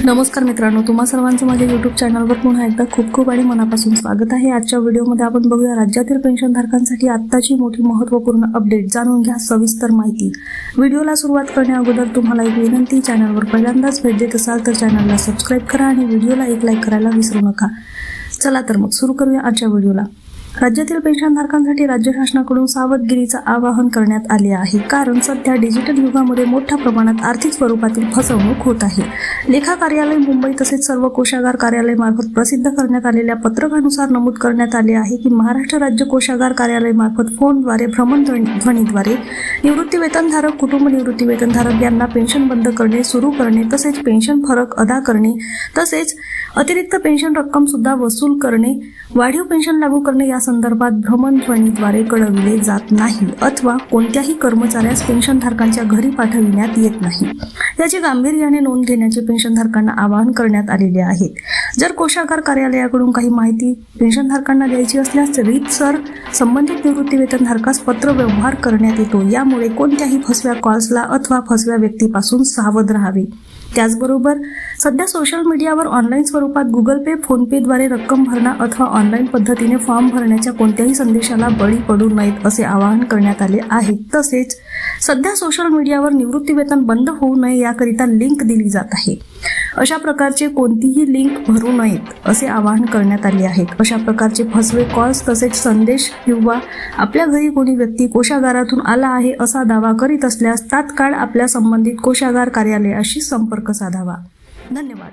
नमस्कार मित्रांनो तुम्हा सर्वांचं माझ्या यूट्यूब चॅनलवर पुन्हा एकदा खूप खूप आणि मनापासून स्वागत आहे. आजच्या व्हिडिओमध्ये आपण बघूया राज्यातील पेन्शनधारकांसाठी आत्ताची मोठी महत्त्वपूर्ण अपडेट जाणून घ्या सविस्तर माहिती. व्हिडिओला सुरुवात करण्याअगोदर तुम्हाला एक विनंती चॅनलवर पहिल्यांदाच भेट देत असाल तर चॅनलला सबस्क्राईब करा आणि व्हिडिओला एक लाईक करायला विसरू नका. चला तर मग सुरू करूया आजच्या व्हिडिओला. राज्यातील पेन्शनधारकांसाठी राज्य शासनाकडून सावधगिरीचं आवाहन करण्यात आले आहे. कारण सध्या डिजिटल युगामध्ये मोठ्या प्रमाणात आर्थिक स्वरूपातील फसवणूक होत आहे. लेखा कार्यालय मुंबई तसेच सर्व कोशागार कार्यालय मार्फत प्रसिद्ध करण्यात आलेल्या पत्रकानुसार नमूद करण्यात आले आहे की महाराष्ट्र राज्य कोशागार कार्यालय मार्फत फोनद्वारे भ्रमणध्वनीद्वारे ध्वनीद्वारे कुटुंब निवृत्तीवेतनधारक यांना पेन्शन बंद करणे सुरू करणे तसेच पेन्शन फरक अदा करणे तसेच अतिरिक्त पेन्शन रक्कम सुद्धा वसूल करणे वाढीव पेन्शन लागू करणे या संदर्भात भ्रमणध्वनीद्वारे कळविले जात नाही अथवा कोणत्याही कर्मचाऱ्यास पेन्शनधारकांच्या घरी पाठविण्यात येत नाही. याची गांभीर्याने नोंद घेण्याचे पेन्शनधारकांना आवाहन करण्यात आलेले आहे. जर कोशागार कार्यालयाकडून काही माहिती पेन्शनधारकांना द्यायची असल्यास रीतसर संबंधित निवृत्तीवेतनधारकास पत्र व्यवहार करण्यात येतो. यामुळे कोणत्याही फसव्या कॉल्सला अथवा फसव्या व्यक्तीपासून सावध राहावे. त्याचबरोबर सध्या सोशल मीडियावर ऑनलाईन स्वरूपात गुगल पे फोनपेद्वारे रक्कम भरणा अथवा ऑनलाईन पद्धतीने फॉर्म भरण्याच्या कोणत्याही संदेशाला बळी पडू नयेत असे आवाहन करण्यात आले आहे. तसेच सध्या सोशल मीडियावर निवृत्ती वेतन बंद होऊ नये याकरिता लिंक दिली जात आहे. अशा प्रकारचे कोणतीही लिंक भरू नयेत असे आवाहन करण्यात आले आहे. अशा प्रकारचे फसवे कॉल्स तसेच संदेश किंवा आपल्या घरी कोणी व्यक्ती कोशागारातून आला आहे असा दावा करीत असल्यास तात्काळ आपल्या संबंधित कोशागार कार्यालयाशी संपर्क साधावा. धन्यवाद.